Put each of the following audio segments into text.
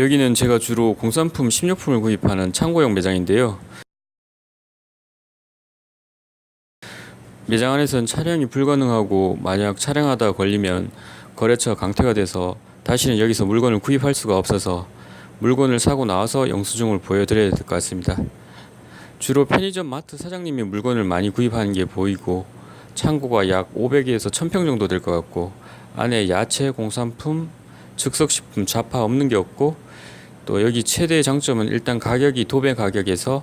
여기는 제가 주로 공산품 식료품을 구입하는 창고형 매장인데요. 매장 안에선 촬영이 불가능하고 만약 촬영하다 걸리면 거래처 강퇴가 돼서 다시는 여기서 물건을 구입할 수가 없어서 물건을 사고 나와서 영수증을 보여드려야 될 것 같습니다. 주로 편의점 마트 사장님이 물건을 많이 구입하는 게 보이고 창고가 약 500에서 1000평 정도 될 것 같고 안에 야채, 공산품, 즉석식품 잡화 없는 게 없고 또 여기 최대 장점은 일단 가격이 도배 가격에서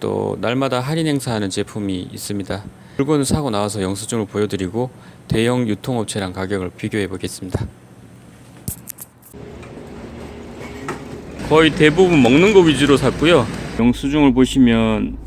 또 날마다 할인 행사하는 제품이 있습니다. 물건을 사고 나와서 영수증을 보여드리고 대형 유통업체랑 가격을 비교해 보겠습니다. 거의 대부분 먹는 거 위주로 샀고요. 영수증을 보시면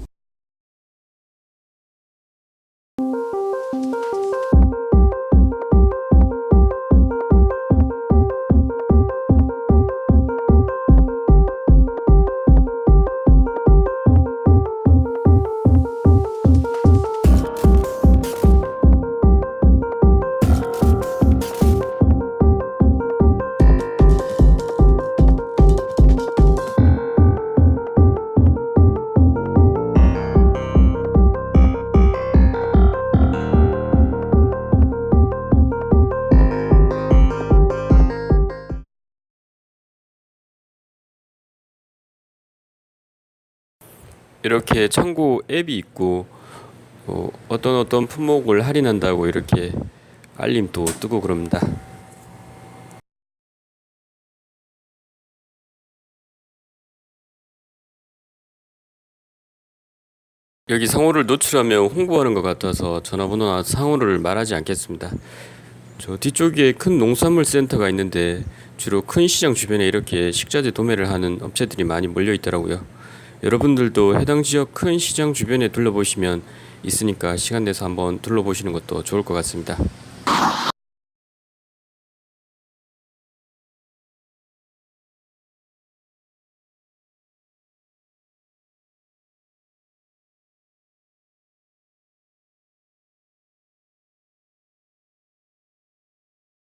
이렇게 창고 앱이 있고 어, 어떤 어떤 품목을 할인한다고 이렇게 알림도 뜨고 그럽니다. 여기 상호를 노출하면 홍보하는 것 같아서 전화번호나 상호를 말하지 않겠습니다. 저 뒤쪽에 큰 농산물 센터가 있는데 주로 큰 시장 주변에 이렇게 식자재 도매를 하는 업체들이 많이 몰려 있더라고요. 여러분들도 해당 지역 큰 시장 주변에 둘러보시면 있으니까 시간 내서 한번 둘러보시는 것도 좋을 것 같습니다.